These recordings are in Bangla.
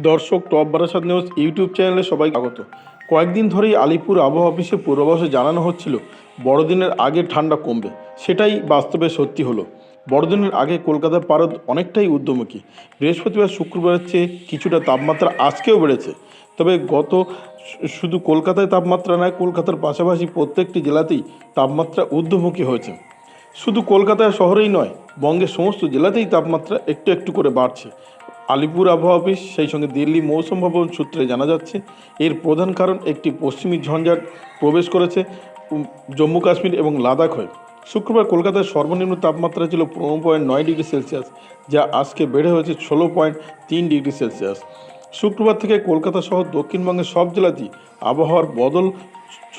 দর্শক টপ বারাসাত নিউজ ইউটিউব চ্যানেলে সবাই স্বাগত। কয়েকদিন ধরেই আলিপুর আবহাওয়া অফিসে পূর্বাভাসে জানানো হচ্ছিল, বড়দিনের আগে ঠান্ডা কমবে। সেটাই বাস্তবে সত্যি হলো। বড়দিনের আগে কলকাতার পারদ অনেকটাই ঊর্ধ্বমুখী বৃহস্পতিবার শুক্রবারের চেয়ে কিছুটা তাপমাত্রা আজকেও বেড়েছে। তবে গত শুধু কলকাতায় তাপমাত্রা নয়, কলকাতার পাশাপাশি প্রত্যেকটি জেলাতেই তাপমাত্রা ঊর্ধ্বমুখী হয়েছে। শুধু কলকাতা শহরেই নয়, বঙ্গের সমস্ত জেলাতেই তাপমাত্রা একটু একটু করে বাড়ছে। আলিপুর আবহাওয়া অফিস, সেই সঙ্গে দিল্লি মৌসুম ভবন সূত্রে জানা যাচ্ছে, এর প্রধান কারণ একটি পশ্চিমী ঝঞ্ঝাট প্রবেশ করেছে জম্মু কাশ্মীর এবং লাদাখ হয়ে। শুক্রবার কলকাতার সর্বনিম্ন তাপমাত্রা ছিল পনেরো পয়েন্ট নয় ডিগ্রি সেলসিয়াস, যা আজকে বেড়ে হয়েছে ষোলো পয়েন্ট তিন ডিগ্রি সেলসিয়াস। শুক্রবার থেকে কলকাতা সহ দক্ষিণবঙ্গের সব জেলাতেই আবহাওয়ার বদল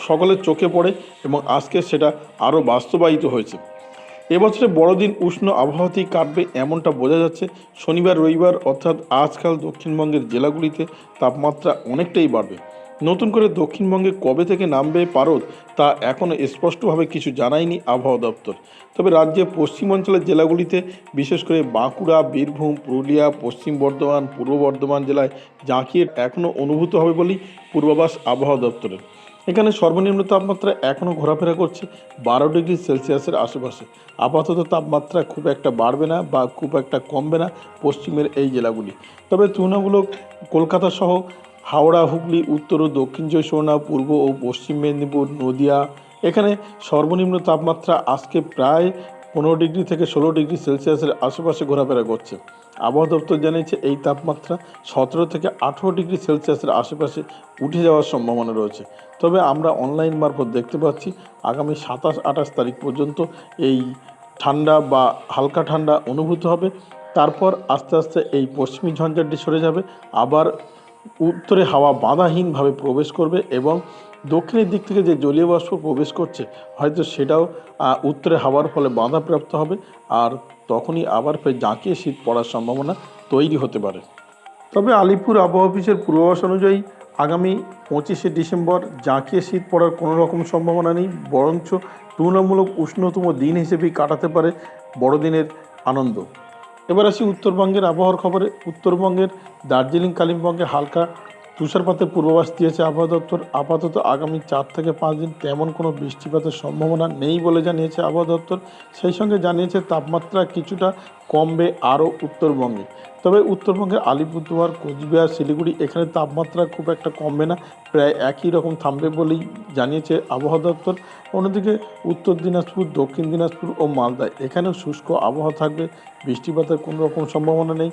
সকলের চোখে পড়ে এবং আজকে সেটা আরও বাস্তবায়িত হয়েছে। এবছরে বড়দিন উষ্ণ আবহাওয়াতেই কাটবে এমনটা বোঝা যাচ্ছে। শনিবার, রবিবার অর্থাৎ আজকাল দক্ষিণবঙ্গের জেলাগুলিতে তাপমাত্রা অনেকটাই বাড়বে। নতুন করে দক্ষিণবঙ্গে কবে থেকে নামবে পারদ তা এখনও স্পষ্টভাবে কিছু জানায়নি আবহাওয়া দপ্তর। তবে রাজ্যের পশ্চিমাঞ্চলের জেলাগুলিতে, বিশেষ করে বাঁকুড়া, বীরভূম, পুরুলিয়া, পশ্চিম বর্ধমান, পূর্ব বর্ধমান জেলায় জাঁকিয়ে এখনও অনুভূত হবে বলেই পূর্বাভাস আবহাওয়া দপ্তরের। এখানে সর্বনিম্ন তাপমাত্রা এখনও ঘোরাফেরা করছে বারো ডিগ্রি সেলসিয়াসের আশেপাশে। আপাতত তাপমাত্রা খুব একটা বাড়বে না বা খুব একটা কমবে না পশ্চিমের এই জেলাগুলি। তবে তুলনামূলক কলকাতা সহ হাওড়া, হুগলি, উত্তর ও দক্ষিণ চব্বিশ পূর্ব ও পশ্চিম মেদিনীপুর, নদিয়া, এখানে সর্বনিম্ন তাপমাত্রা আজকে প্রায় পনেরো ডিগ্রি থেকে ষোলো ডিগ্রি সেলসিয়াসের আশেপাশে ঘোরাফেরা করছে। আবহাওয়া দপ্তর জানিয়েছে, এই তাপমাত্রা সতেরো থেকে আঠেরো ডিগ্রি সেলসিয়াসের আশেপাশে উঠে যাওয়ার সম্ভাবনা রয়েছে। তবে আমরা অনলাইন মারফত দেখতে পাচ্ছি, আগামী সাতাশ, আঠাশ তারিখ পর্যন্ত এই ঠান্ডা বা হালকা ঠান্ডা অনুভূত হবে। তারপর আস্তে আস্তে এই পশ্চিমী ঝঞ্ঝাটি সরে যাবে। আবার উত্তরে হাওয়া বাধাহীনভাবে প্রবেশ করবে এবং দক্ষিণের দিক থেকে যে জলীয় বাষ্প প্রবেশ করছে, হয়তো সেটাও উত্তরে হাওয়ার ফলে বাধাপ্রাপ্ত হবে আর তখনই আবার ফের জাঁকিয়ে শীত পড়ার সম্ভাবনা তৈরি হতে পারে। তবে আলিপুর আবহাওয়া অফিসের পূর্বাভাস অনুযায়ী আগামী পঁচিশে ডিসেম্বর জাঁকিয়ে শীত পড়ার কোনো রকম সম্ভাবনা নেই, বরঞ্চ তুলনামূলক উষ্ণতম দিন হিসেবেই কাটাতে পারে বড়দিনের আনন্দ। এবার আসি উত্তরবঙ্গের আবহাওয়ার খবরে। উত্তরবঙ্গের দার্জিলিং কালিম্পংয়ে হালকা তুষারপাতের পূর্বাভাস দিয়েছে আবহাওয়া দপ্তর। আপাতত আগামী চার থেকে পাঁচ দিন তেমন কোনো বৃষ্টিপাতের সম্ভাবনা নেই বলে জানিয়েছে আবহাওয়া দপ্তর। সেই সঙ্গে জানিয়েছে তাপমাত্রা কিছুটা কমবে আরও উত্তরবঙ্গে। তবে উত্তরবঙ্গের আলিপুরদুয়ার, কোচবিহার, শিলিগুড়ি এখানে তাপমাত্রা খুব একটা কমবে না, প্রায় একই রকম থামবে বলেই জানিয়েছে আবহাওয়া দপ্তর। অন্যদিকে উত্তর দিনাজপুর, দক্ষিণ দিনাজপুর ও মালদায় এখানেও শুষ্ক আবহাওয়া থাকবে, বৃষ্টিপাতের কোনো রকম সম্ভাবনা নেই।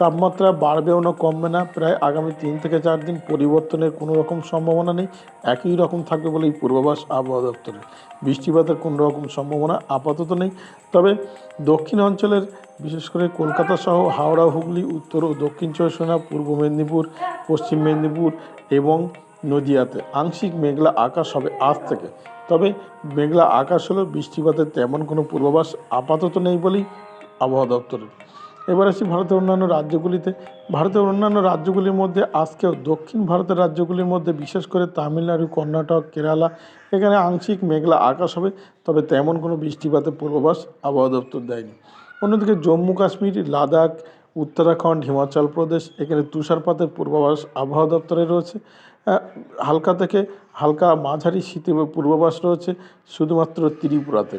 তাপমাত্রা বাড়বেও না কমবে না। প্রায় আগামী তিন থেকে চার দিন পরিবর্তনের কোনো রকম সম্ভাবনা নেই। একই রকম থাকবে বলেই পূর্বাভাস আবহাওয়া দপ্তরের। বৃষ্টিপাতের কোনো রকম সম্ভাবনা আপাতত নেই। তবে দক্ষিণ অঞ্চলের, বিশেষ করে কলকাতা সহ হাওড়া, হুগলি, উত্তর ও দক্ষিণ চব্বিশ পূর্ব মেদিনীপুর, পশ্চিম মেদিনীপুর এবং নদিয়াতে আংশিক মেঘলা আকাশ হবে আজ থেকে। তবে মেঘলা আকাশ হলেও বৃষ্টিপাতের তেমন কোনো পূর্বাভাস আপাতত নেই বলেই আবহাওয়া দপ্তরের। এবার আসি ভারতের অন্যান্য রাজ্যগুলিতে। ভারতের অন্যান্য রাজ্যগুলির মধ্যে আজকেও দক্ষিণ ভারতের রাজ্যগুলির মধ্যে, বিশেষ করে তামিলনাড়ু, কর্ণাটক, কেরালা, এখানে আংশিক মেঘলা আকাশ হবে, তবে তেমন কোনো বৃষ্টিপাতের পূর্বাভাস আবহাওয়া দপ্তর দেয়নি। অন্যদিকে জম্মু কাশ্মীর, লাদাখ, উত্তরাখণ্ড, হিমাচল প্রদেশ, এখানে তুষারপাতের পূর্বাভাস আবহাওয়া দপ্তরে রয়েছে। হালকা থেকে হালকা মাঝারি শীতের পূর্বাভাস রয়েছে, শুধুমাত্র ত্রিপুরাতে।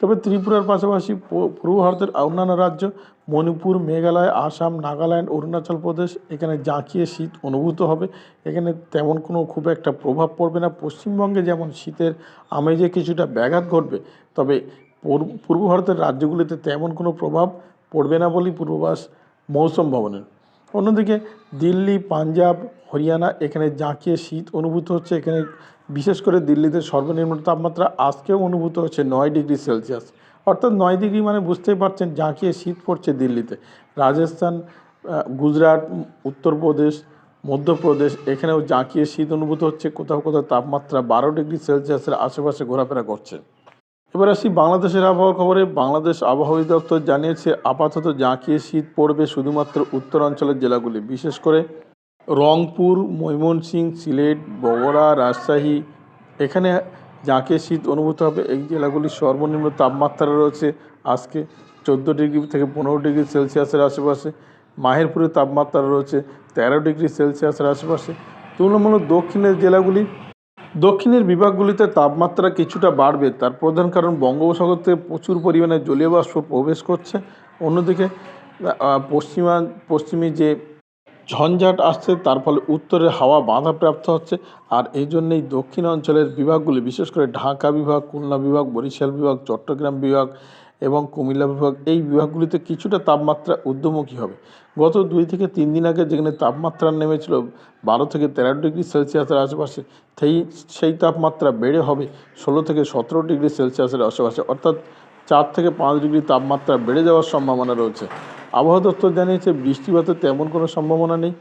তবে ত্রিপুরার পাশাপাশি পূর্ব ভারতের অন্যান্য রাজ্য, মণিপুর, মেঘালয়, আসাম, নাগাল্যান্ড, অরুণাচল প্রদেশ, এখানে জাঁকিয়ে শীত অনুভূত হবে। এখানে তেমন কোনো খুব একটা প্রভাব পড়বে না। পশ্চিমবঙ্গে যেমন শীতের আমেজে কিছুটা ব্যাঘাত ঘটবে, তবে পূর্ব পূর্ব ভারতের রাজ্যগুলিতে তেমন কোনো প্রভাব পড়বে না বলেই পূর্বাভাস মৌসুম ভবনের। অন্যদিকে দিল্লি, পাঞ্জাব, হরিয়ানা, এখানে জাঁকিয়ে শীত অনুভূত হচ্ছে। এখানে বিশেষ করে দিল্লিতে সর্বনিম্ন তাপমাত্রা আজকেও অনুভূত হচ্ছে নয় ডিগ্রি সেলসিয়াস। অর্থাৎ নয় ডিগ্রি মানে বুঝতেই পারছেন জাঁকিয়ে শীত পড়ছে দিল্লিতে। রাজস্থান গুজরাট, উত্তরপ্রদেশ, মধ্যপ্রদেশ, এখানেও জাঁকিয়ে শীত অনুভূত হচ্ছে। কোথাও কোথাও তাপমাত্রা বারো ডিগ্রি সেলসিয়াসের আশেপাশে ঘোরাফেরা করছে। এবার আসি বাংলাদেশের আবহাওয়ার খবরে। বাংলাদেশ আবহাওয়া দপ্তর জানিয়েছে, আপাতত জাঁকিয়ে শীত পড়বে শুধুমাত্র উত্তরাঞ্চলের জেলাগুলি। বিশেষ করে রংপুর, ময়মনসিংহ, সিলেট, বগুড়া, রাজশাহী, এখানে জাঁকিয়ে শীত অনুভূত হবে, এই জেলাগুলির সর্বনিম্ন তাপমাত্রা রয়েছে আজকে চোদ্দ ডিগ্রি থেকে পনেরো ডিগ্রি সেলসিয়াসের আশেপাশে। মাহেরপুরের তাপমাত্রা রয়েছে তেরো ডিগ্রি সেলসিয়াসের আশেপাশে। তুলনামূলক দক্ষিণের জেলাগুলি, দক্ষিণের বিভাগগুলিতে তাপমাত্রা কিছুটা বাড়বে। তার প্রধান কারণ, বঙ্গোপসাগর থেকে প্রচুর পরিমাণে জলীয় বাষ্প প্রবেশ করছে। অন্যদিকে পশ্চিমা, পশ্চিমী যে ঝঞ্ঝাট আসছে, তার ফলে উত্তরে হাওয়া বাধাপ্রাপ্ত হচ্ছে। আর এই জন্যেই দক্ষিণ অঞ্চলের বিভাগগুলি, বিশেষ করে ঢাকা বিভাগ, খুলনা বিভাগ, বরিশাল বিভাগ, চট্টগ্রাম বিভাগ এবং কুমিল্লা বিভাগ, এই বিভাগগুলিতে কিছুটা তাপমাত্রা ঊর্ধ্বমুখী হবে। গত দুই থেকে তিন দিন আগে যেখানে তাপমাত্রা নেমেছিল বারো থেকে তেরো ডিগ্রি সেলসিয়াসের আশেপাশে, সেই সেই তাপমাত্রা বেড়ে হবে ষোলো থেকে সতেরো ডিগ্রি সেলসিয়াসের আশেপাশে। অর্থাৎ চার থেকে পাঁচ ডিগ্রি তাপমাত্রা বেড়ে যাওয়ার সম্ভাবনা রয়েছে। আবহাওয়া দপ্তর জানিয়েছে বৃষ্টিপাতের তেমন কোনো সম্ভাবনা নেই।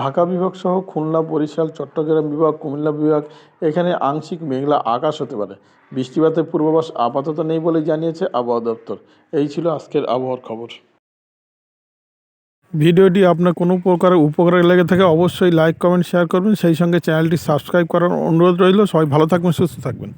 ঢাকা বিভাগ সহ খুলনা, বরিশাল, চট্টগ্রাম বিভাগ, কুমিল্লা বিভাগ, এখানে আংশিক মেঘলা আকাশ হতে পারে। বৃষ্টিপাতের পূর্বাভাস আপাতত নেই বলে জানিয়েছে আবহাওয়া দপ্তর। এই ছিল আজকের আবহাওয়ার খবর। ভিডিওটি আপনার কোনো প্রকার উপকারে লেগে থাকে অবশ্যই লাইক, কমেন্ট, শেয়ার করবেন। সেই সঙ্গে চ্যানেলটি সাবস্ক্রাইব করার অনুরোধ রইল। সবাই ভালো থাকবেন, সুস্থ থাকবেন।